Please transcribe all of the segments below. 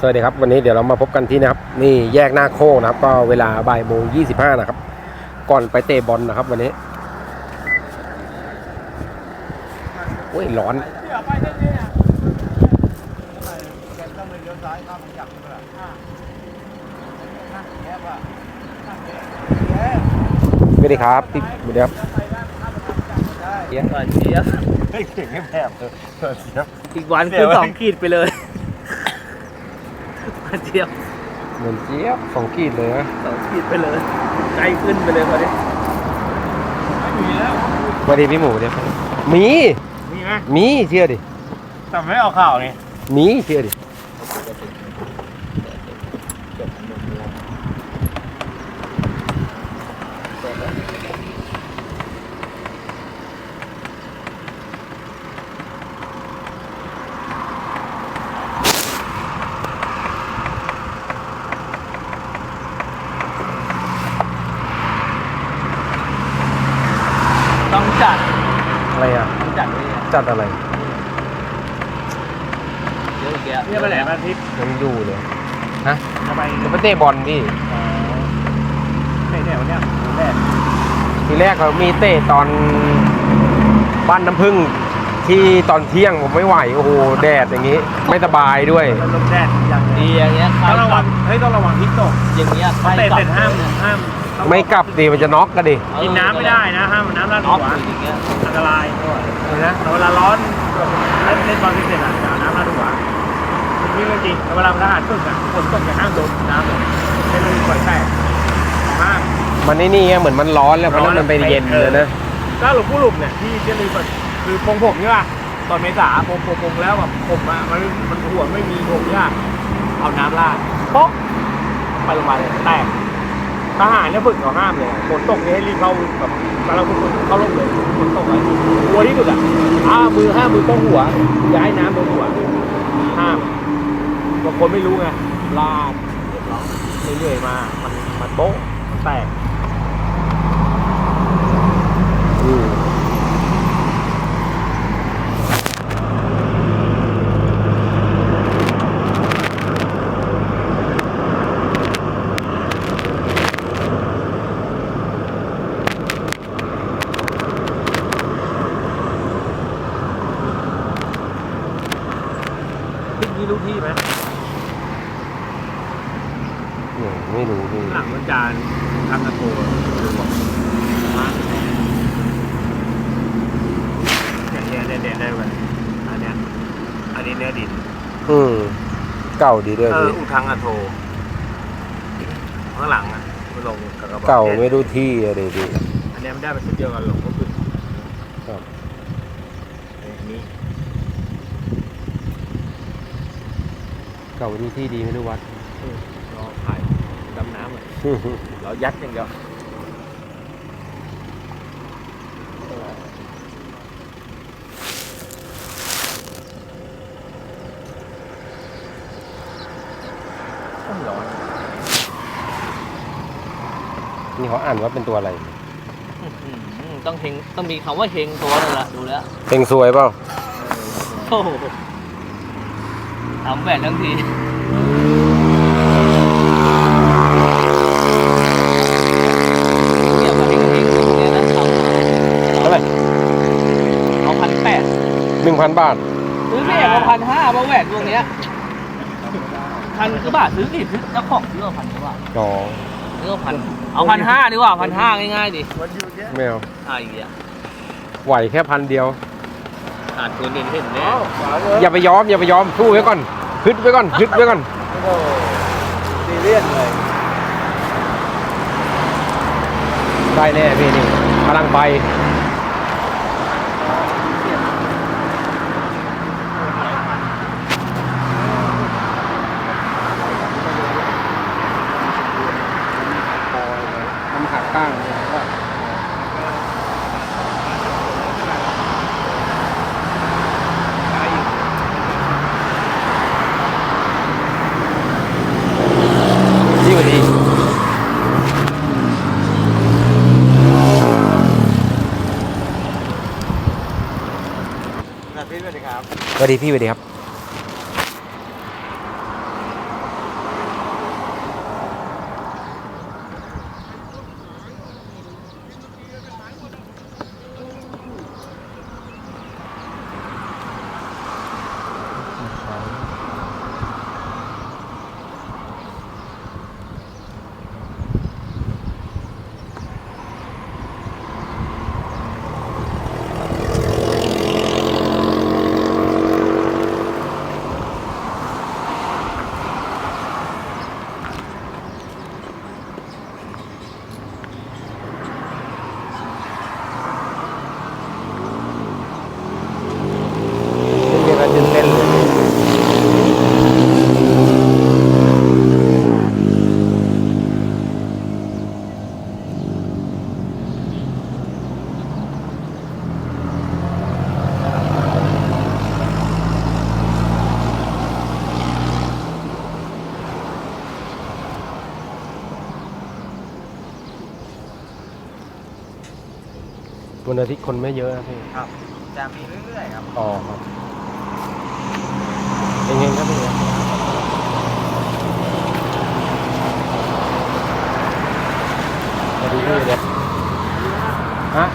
สวัสดีครับ วันนี้เดี๋ยวเรามาพบกันที่นะครับ นี่แยกหน้าโคกนะครับ ก็เวลาบ่ายโมงยี่สิบห้านะครับ ก่อนไปเตะบอลนะครับ วันนี้โอ้ยร้อนสวัสดีครับพี่สวัสดีครับเสียก่อนเสียเฮ้ยเก่งไม่แพ้เลยเออเสียบ อีกวันเสีคืยอไว้สองขีดไปเลยวันเดียวเหมือนเจี๊ยบสองขีดเลยนะสองขีดไปเลยใจขึ้นไปเลยพอดีไม่มีแล้วสวัสดีพี่หมูเดี๋ยวมี มีไหมมีเชื่อดิแต่ไม่เอาข่าวไงมีเชื่อดิ ต้องจัด อะไรอะต้องจัดด้วยจัดอะไร เยอะแยะเนี่ยไปไหนมาทิพย์ยังดูเลย ฮะจะไปจะไปเตะบอลพี่ไหนเนี่ยวันเนี้ยวันแรกทีแรกเขามีเตะตอนบ้านน้ำพึ่งที่ตอนเที่ยงผมไม่ไหว โอ้โห แดดอย่างนี้ ไม่สบายด้วย มันลมแดดอย่างดีอย่างเงี้ยใครต้องระกวัลังบเฮ้ยต้องระวังทิพย์ตกอย่างเงี้ยใครเตะกลับเสร็จห้ามห้าม ไม่กลับดิมันจะน็อกกันดิ กินน้ำไม่ได้นะห้ามน้ำราดน็อกหัวอย่างเงี้ยอันตรายเห็นนะเวลาร้อนเล่นเล่นบอลเสร็จอะจะเอาน้ำราดหัวนี่เรื่องจริงเวลาทหารฝึกอะฝนตกอย่าห้ามโดนน้ำเลยเป็นเรื่องปล่อยแตกห้ามมันนี่นี่ไงเหมือนมันร้อนแล้วเพราะนั้นมันไปเย็นเลยนะก็หลวงปู่หลุมเนี่ยที่เจริญแบบคือปงผมใช่ป่ะตอนเมษาปงปงปงแล้วแบบผมอะมันมันหัวไม่มีผมยากเอาน้ำราดป๊อกไปโรงพยาบาลเลยแตก ทหารเนี่ยฝึกเขาห้ามเลยฝนตกนี่ให้รีบเข้าแบบกำลังฝึกเข้าร่มเลยฝนตกอะไรกลัวที่สุดอะอ้ามือห้ามมือต้องหัวย้ายน้ำโดนหัวห้ามบางคนไม่รู้ไงลาดเรียบร้อยเรื่อยๆมา มันมันโป๊ะมันแตก อืม ที่นี่รู้ที่ไหมเนี่ยไม่รู้พี่หลังวันจานทำกระโถนดูบอกมาอย่างเงี้ยเด่นๆได้ไหมอันเนี้ยอันนี้เนื้อดินอืมเก่าดีด้วยเออพี่อุทังอะโทข้างหลังอะมันลงกับกระบอกเก่าพชรไม่รู้ที่อะไรพี่อันเนี้ยมันได้เป็นชุดเดียวกันหลงก็คือ ครับ อันนี้ เก่าดูที่ดีไม่รู้วัด รอถ่ายดำน้ำอะเรายัดอย่างเดียวต้องร้อนนี่เขาอ่านว่าเป็นตัวอะไรอืมต้องเฮงต้องมีคำว่าเฮงตัวนึงละดูแล้ว เพลงซวยเปล่า โอ้โห ทำแหวนทั้งทีเนี่ยมาเฮงเฮงเนี่ยนะเอาเท่าไหร่เอาพันแปดหนึ่งพันบาท ซื้อพี่เอกเอาพันห้ามาแหวนวงเนี้ยพันคือบาทซื้อกี่ซื้อเจ้าของซื้อเอาพันกว่าบาทอ๋อซื้อเอาพันเอาพันห้าดีกว่าพันห้าง่ายๆดิวันหยุดเนี้ยไม่เอาอ่าอีกอะไหวแค่พันเดียวขาดทุนเห็นเห็นแน่ขวาเลยอย่าไปยอมอย่าไปยอมสู้ไว้ก่อน ฮึดไว้ก่อนฮึดไว้ก่อนโอ้โหซีเรียสเลยได้แน่พี่นี่พลังไป ทำขาตั้งดีกว่าดี สวัสดีพี่สวัสดีครับ วันอาทิตย์ คนไม่เยอะนะพี่ ครับ จะมีเรื่อยๆครับ อ๋อครับเองๆครับพี่ดีขึ้นเลยฮะ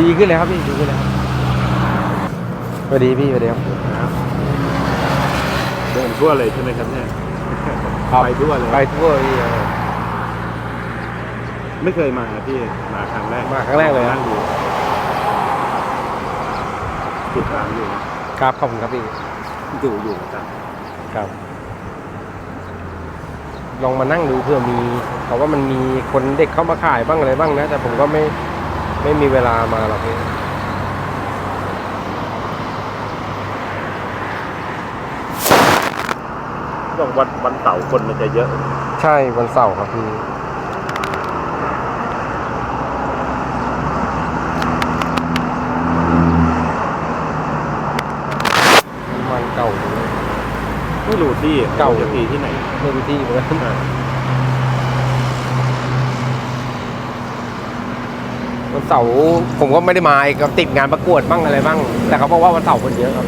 ดีขึ้นเลยครับพี่ ดีขึ้นเลยครับสวัสดีพี่สวัสดีครับเดินทั่วเลยใช่ไหมครับเนี่ย ไปทั่วเลย ไปทั่วพี่เออไม่เคยมาพี่ มาครั้งแรกมาครั้งแรกเลยนะนั่งอยู่ ติดตามอยู่ครับขอบคุณครับพี่ดูอยู่ครับครับ ลองมานั่งดูเพื่อมีเขาว่ามันมีคนเด็กเข้ามาขายบ้างอะไรบ้างนะ แต่ผมก็ไม่ไม่มีเวลามาหรอกพี่ต้องวันวันเสาร์คนมันจะเยอะ ใช่วันเสาร์ครับพี่น้ำมันเก่าอยู่เลย ไม่รู้ที่เก่า จะตีที่ไหนไม่รู้ที่เลยวันเสาร์ผมก็ไม่ได้มาก็ติดงานประกวดบ้างอะไรบ้าง แต่เขาบอกว่าวันเสาร์คนเยอะครับ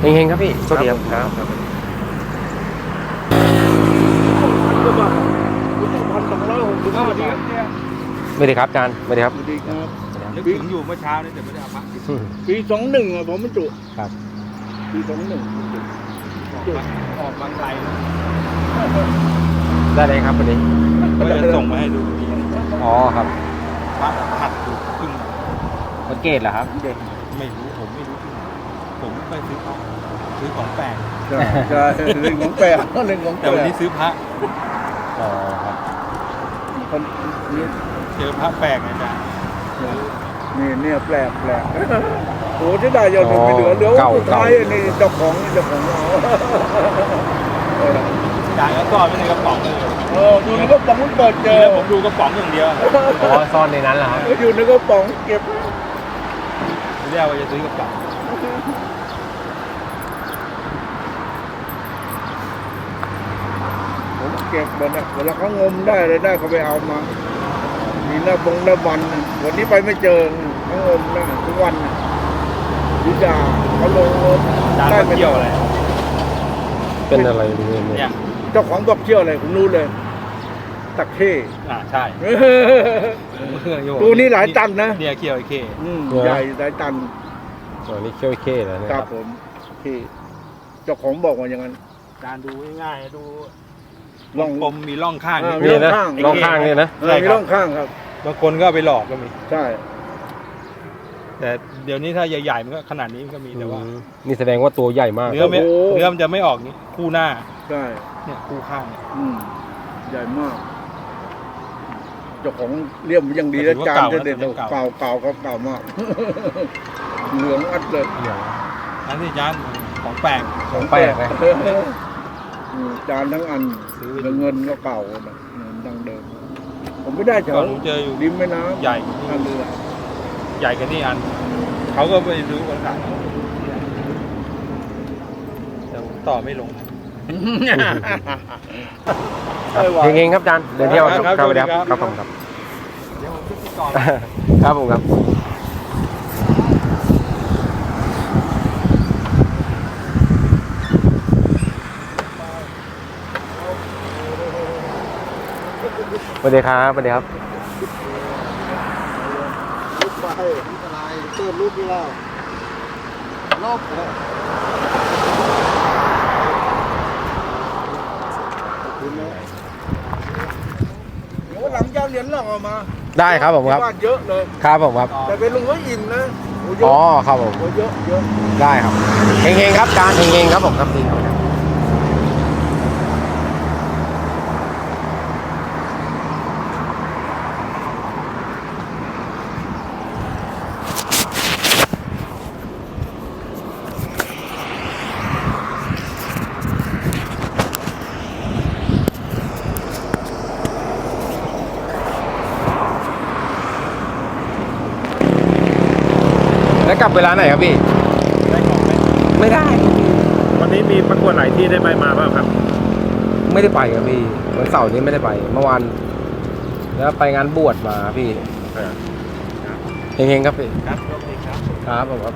เฮงๆครับพี่โชคดีครับ ครับ พันสองร้อยหกสิบห้าบาทไม่ได้ครับอาจารย์ไม่ได้ครับ สวัสดีครับ นึกถึงอยู่เมื่อเช้านี่แต่ไม่ได้เอามา ปีสองหนึ่งอะผมมันจุครับ ปีสองหนึ่ง ออกบางไกลได้เลยครับวันนี้ก็จะส่งมาให้ดูดีอ๋อครับว่าหัดดูครึ่งวัดเกตเหรอครับไม่รู้ผมไม่รู้ที่ไหนผมไปซื้อของซื้อของแปลกใช่ใช่เรื่องของแปลกเรื่องของแปแต่ลวันกนี้ซื้อพระอ๋อครับคนนี้เจอพระแปลกอาจารย์นี่เนี่ยแปลกแปลก โอ้ที่ได้ยอดไปเหลือเหลือสุดท้ายนี่เจ้าของเจ้าของเราอาจารย์ก็ซ่อนไว้ในกระป๋องเลยเอออยู่ในกระป๋องมันเปิดเจเจออผมดูกระป๋องอย่างเดียวอ๋อซ่อนในนั้นเหรอครับอยู่ในกระป๋องเก็บไม่ได้ว่าจะซื้อกระป๋องผมเก็บหมดอะเวลาเขางมได้เลยได้เขาไปเอามามีหน้าบงหน้าวันน่ะวันนี้ไปไม่เจอเขางมได้ทุกวัน น่ะวิจาเขาลงงมอาจารย์ได้ก็เป็นเที่ยวอะไรเป็นอะไรเนี่ยเนี่ยเจ้าของบอกเที่ยวอะไรผมรู้เลย ตะเข้อ่าใช่ตัวนี้หลายตันนะเนี่ยเคี่ยวไอ้เคอืมใหญ่หลายตันอ๋อนี่เขี้ยวเข้แล้วเนี่ยครับผมที่เจ้าของบอกว่าอย่างนั้นอาจารย์ดูง่ายๆดูลองกลมมีร่องข้างอ่านี่นะข้างลองข้างเนี่ยนะเออมีร่องข้างครับบางคนก็เอาไปหลอกก็มีใช่ แต่เดี๋ยวนี้ถ้าใหญ่ๆมันก็ขนาดนี้มันก็มีแต่ว่า อืมนี่แสดงว่าตัวใหญ่มากเนื้อไม่เนื้อมันจะไม่ออกนี้คู่หน้าใช่เนี่ยคู่ข้างเนี่ย อืมใหญ่มากเจ้าของเลี่ยมยังดีแล้วจานจะเด็ดเก่าเก่าครับเก่ามาก เหลืองอัดเลยเดี๋ยวอันนี้อาจารย์ของแปลก ของแปลกนะอืมจานทั้งอันซื้อแล้วเงินก็เก่านะเงินดังเดิม ผมไม่ได้แถก่อวนผมเจออยู่ริมแม่น้ำใหญ่ ท่าเรือ ใหญ่กันนี่อัน เขาก็ไปรู้คนขายแต่ผมต่อไม่ลงเฮงๆครับอาจารย์เดินเที่ยวครับครับครับสวัสดีสวัสดีคครัรับบครับผมครับ เดี๋ยวผมจะติดต่อครับผมครับสวัสดีครับสวัสดีครับ ลูกไปอะไรเติมลูกที่เรารอบเลยเดี๋ยววันหลังจะเอาเหรียญหลอกออกมาได้ครับผมครับที่บ้านเยอะเลยครับผมครับ แต่เป็นลุงก็อิ่มนะโอ้เยอ๋ออะครับผมโอ้เยอะเยอะได้ครับเฮงๆครับอาจารย์เฮงๆครับผมครับดีครับ กลับเวลาไหนครับพี่ ได้ของไหมไม่ได้ วันนี้มีประกวดหลายที่ได้ไปมาบ้างครับ ไม่ได้ไปครับพี่วันเสาร์นี้ไม่ได้ไป เมื่อวานแล้วไปงานบวชมาพี่เฮงๆครับพี่ ครับโอเคครับ ครับผมครับ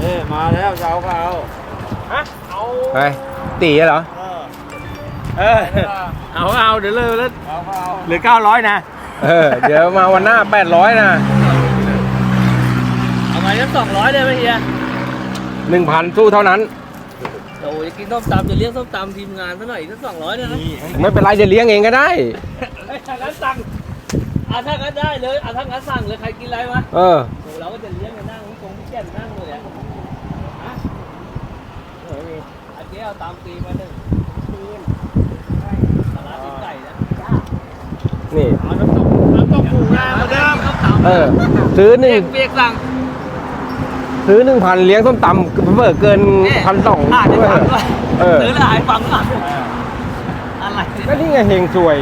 เอ้มาแล้วยาวก็เอาฮะเอาไปตีเหรอ เออเอาเอาเดี๋ยวเลยแล้วเหลือเก้าร้อยนะเออเดี๋ยวมาวันหน้า800นะเอาไปสักสองร้อยได้ไหมเฮีย1,000สู้เท่านั้นโอ้ยกินส้มตำจะเลี้ยงส้มตำทีมงานซะหน่อยสักสองร้อยได้ไหมไม่เป็นไรจะเลี้ยงเองก็ได้เฮ้ยถ้างั้นสั่งอะถ้างั้นได้เลยอะถ้างั้นสั่งเลยใครกินอะไรวะเออโอ้เราก็จะเลี้ยงกันนั่งคงพี่แก่นนั่งเลยอะฮะเออ อันนี้เอาตามตีมาหนึ่งคืนสาระตีนไก่นะจ้านี่เอาน้ำตกน้ำตกปูนาเหมือนเดิมเออซื้อหเปีนึ่ยงกเปียกสั่งซื้อหนึ่งพันเลี้ยงส้มตำเพิ่มเกินพันสองอ่านได้ฟังด้วยเออซื้อแล้วหายฟังอะอะไรก็นี่ไงเฮงสวย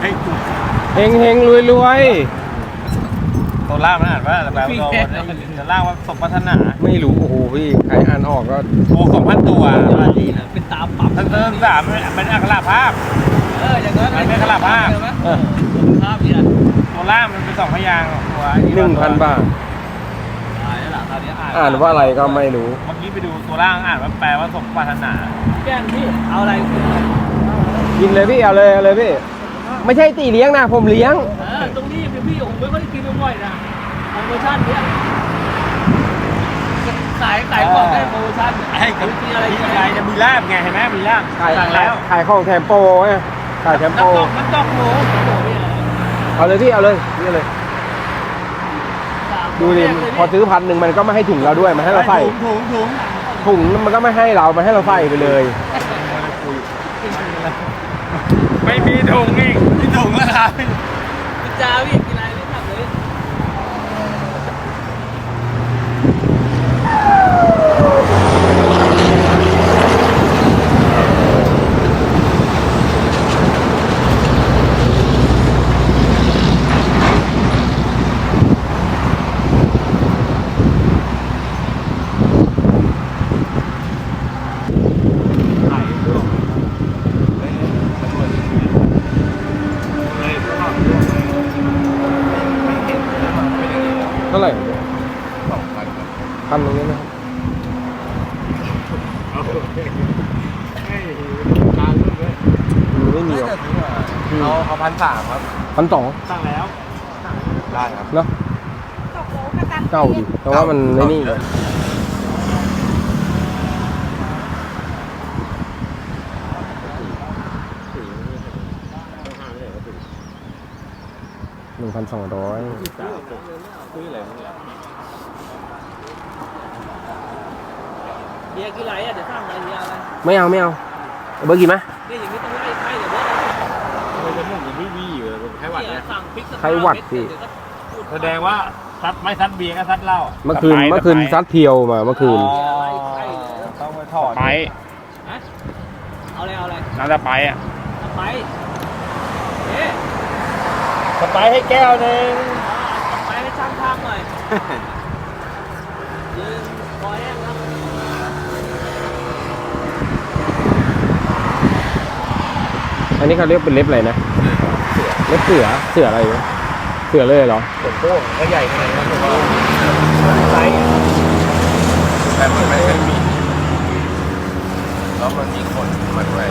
ให้กูเฮงเฮงรวยรวย ตัวล่างมันอ่านว่าอะไรแบบตัวจะล่างว่าสมพัฒนาไม่รู้โอ้โหพี่ใครอ่านออกก็โอ้สองพันตัวอะไรดีนะเป็นตาปั๊บทั้งเติมสามเป็นอักขระภาพ เอออย่างนั้นมันเป็นขลาภาพเห็นไหมเออภาพเนี่ยตัวล่างมันเป็นสองพยางค์ตัวหนึ่งพันบาทตายแล้วล่ะคราวนี้อ่านอ่านว่าอะไรก็ไม่รู้ เมื่อกี้ไปดูตัวล่างอ่านว่าแปลว่าสมปรารถนาแก้นพี่เอาอะไรกินอะไรกินเลยพี่เอาเลยเอาเลยพี่ ไม่ใช่ตีเลี้ยงนะ ผมเลี้ยง เออตรงนี้พี่พี่ผมไม่ค่อยได้กินบ่อยๆนะโปรโมชั่นเนี่ยขายขายของได้โปรโมชั่นไอ้กับมีอะไรที่กินไงอะไรจะมีลาบไงเห็นไหมมีลาบขายสั่งแล้วขายของแถมโปรไงขายแถมโปรน้ำตกน้ำตกหมูน้ำตกนี่อะไรเอาเลยพี่เอาเลยพี่เอาเลย ดูดิพอซื้อพันหนึ่งมันก็ไม่ให้ถุงเราด้วยมันให้เราใส่ถุงถุงถุงมันก็ไม่ให้เรา มันให้เราใส่ไปเลย ไม่มีถุงอีกมี ถุงแล้วครับกินจ้าพี่กินอะไรไม่ทำเลย เท่าไหร่พันหนึ่งนะครับ มันไม่มีหรอก เอาเอาพันสามครับ พันสองสั่งแล้วได้ครับเนาะเก้าดิแต่ว่ามันไม่นี่เลยหนึ่งพันสองร้อยเบียร์กินอะไรอะเดี๋ยวสั่งอะไรเบียร์อะไรไม่เอาไม่เอาเอาเบอร์กินไหม ไข้หวัดพี่เดี๋ยวก็พูแสดงว่าซัดไม่ซัดเบียร์ก็ซัดเหล้าเมื่อคืน เมื่อคืนซัดเพียวมาเมื่อคืน ต้องไปถอดไปฮะเอาอะไรเอาอะไรน่าจะไปอะเอาไปเอ๊ะสไปให้แก้วหนึ่งเอาไปให้ช่างภาพหน่อยยืนคอยแห้งครับอันนี้เขาเรียกเป็นเล็บอะไรนะ เล็บเสือเสืออะไรวะเสือเลยเหรอส่วนโป้งก็ใหญ่ขนาดนั้นผมว่าไซส์แต่มันไม่ได้มีแล้วมันมีขนมาด้วย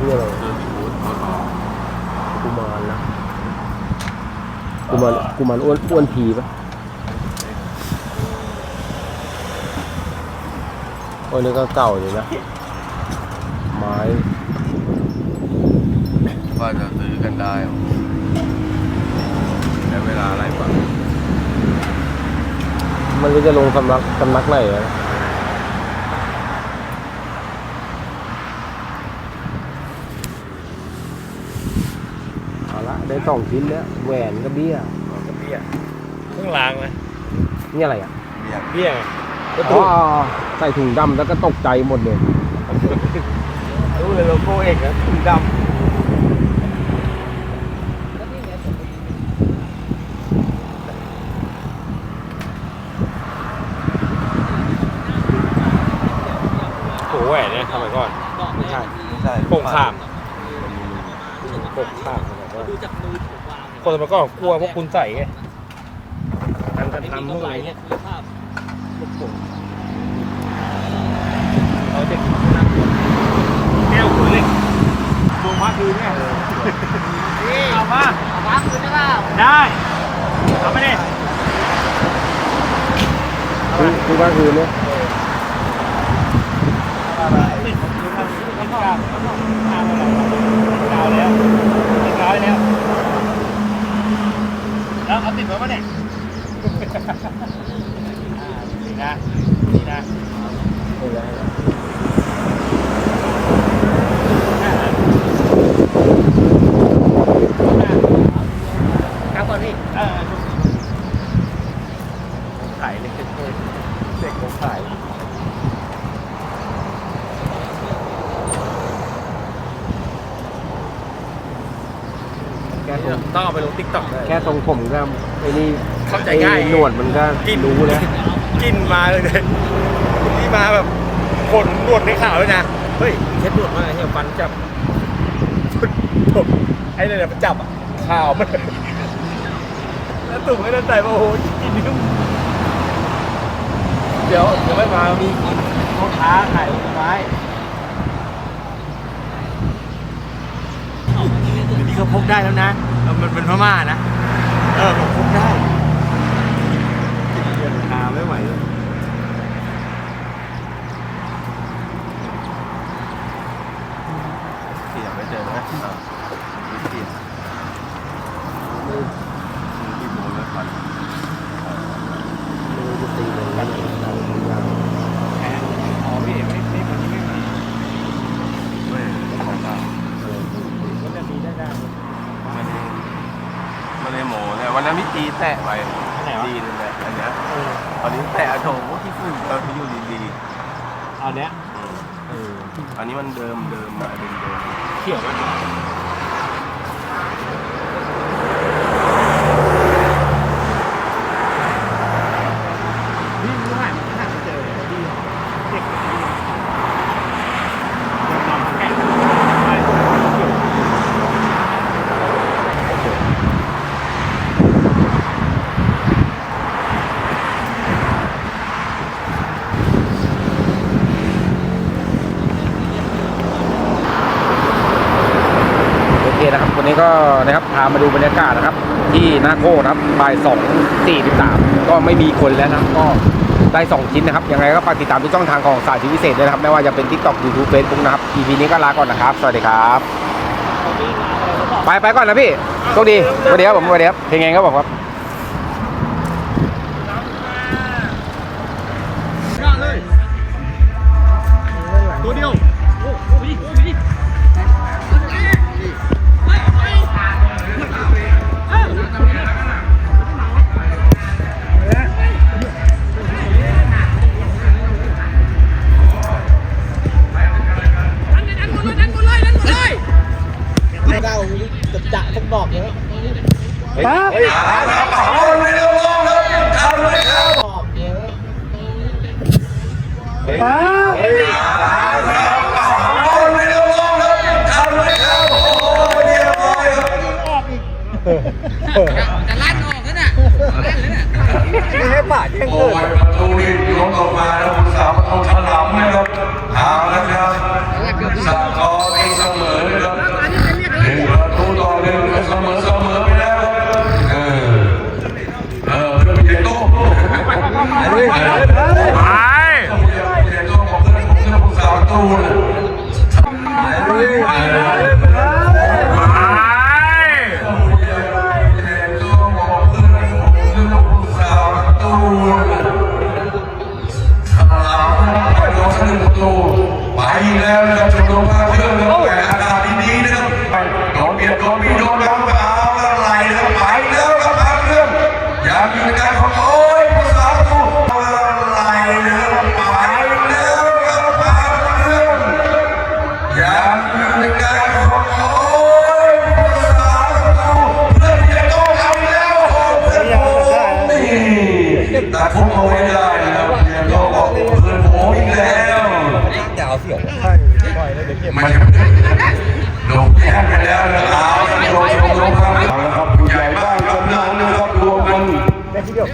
นี่อะไรกุมารนะกุ มารกุมารอ้วนอ้วนผีปะโอ้ยนี่ก็เก่าอยู่นะ ไม้ก็จะซื้อกันได้ใช้เวลาอะไรบ้างมันรู้จะลงสำนักสำนักไหนอะเอาละได้สองชิ้นแล้ว แหวนกับเบี้ยกั บเบี้ยเครื่องรางนะนี่อะไรอะเรียกเบี้ยก็อ๋ตู้อใส่ถุงดำแล้วก็ตกใจหมดเลย รู้เลยโลโก้เอกนะถุงดแล้วนี่ไงผมำโอ้แหวนเนี่ยทำไมก่อนดอกแรกที่ไม่ใช่โป่งข้ามโป่งข้ามดูจากมือผมวาง คนสมัยก่อนกลัวพวกคุณใส่ไงการกระไม่มีทำพวกกำไรอะไรเนี่เงี้ยยคือภาพลูกโป่งเราเด็กแก้วหัวเล็กดวงมาคืนเนี่ยเอามาเอาวางคืนได้เปล่าได้เอาไปดิคือคือว่าคือเนี่ยติดมันกลางมันต้องทางอะไรกาวแล้วติดกาวแล้ว แล้วเอาติดไว้ปะเนี่ยนี่นะนี่นะครับก่อนพี่ เออขายเลยเด็กของขาย แค่ทรง ต้องเอาไปลงติ๊กต็อกเลย แค่ทรงผมก็ไอ้นี่ เข้าใจง่าย ไอ้ หนวดมันก็กินรู้แล้วกินมาเลยเนี่ยนี่มาแบบขนหนวดในข่าวเลยนะเฮ้ยเช็ดหนวดมาเนี่ยฟันจับไอ้เนี่ยมันจับอะข่าวมันแล้วตุ่มให้นั่นใส่มาโอ้โหกินนิ้วเดี๋ยวเดี๋ยวไม่มามีพ่อค้าขายผลไม้เดี๋ยวนี้เขาพกได้แล้วนะเออมันเป็นพม่านะ เออผมพกได้เดือนคาไม่ไหวเลย เสียไม่เจอนะอะเสียที่โบนแล้วก่อน มือจะตีเลยกันเรา แพ้อ๋อพี่เอกไม่ไม่วันนี้ไม่มา ไม่ของเก่า ก็จะมีได้ได้ ไม่ได้ไม่ได้โมเนี่ยวันนั้นพี่ตีแตะไป อันไหนวะ ดีเลยแหละอันเนี้ย เออ ตอนนี้แตะโถที่ฝุ่นตอนที่อยู่ดี เอาเนี้ย ๆเอ ออันนี้มันเดิมเดิมมาเดิมเดิม เขียวมันพี่รู้หายมันหาไม่เจอเลยพี่เด็กดำๆแข็งไปเขียว โอเคนะครับ วันนี้ก็นะครับพา มาดูบรรยากาศนะครับ ที่นาโก้นะครับบ่ายสองสี่สิบสามก็ไม่มีคนแล้วนะครับก็ได้สองชิ้นนะครับ ยังไงก็ฝากติดตามทุกช่องทางของสายชีวิตพิเศษด้วยนะครับ ไม่ว่าจะเป็น TikTok YouTube Facebook นะครับ EP นี้ก็ลาก่อนนะครับ สวัสดีครับ ไปไปก่อนนะพี่โชคดีสวัสดีครับผมสวัสดีครับเพลงไงก็บอกครับ โอ้ยประตูนี่ล้มออกมาแล้วคุณสาวประตูฉลามนะครับ แล้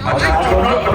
I'll take two,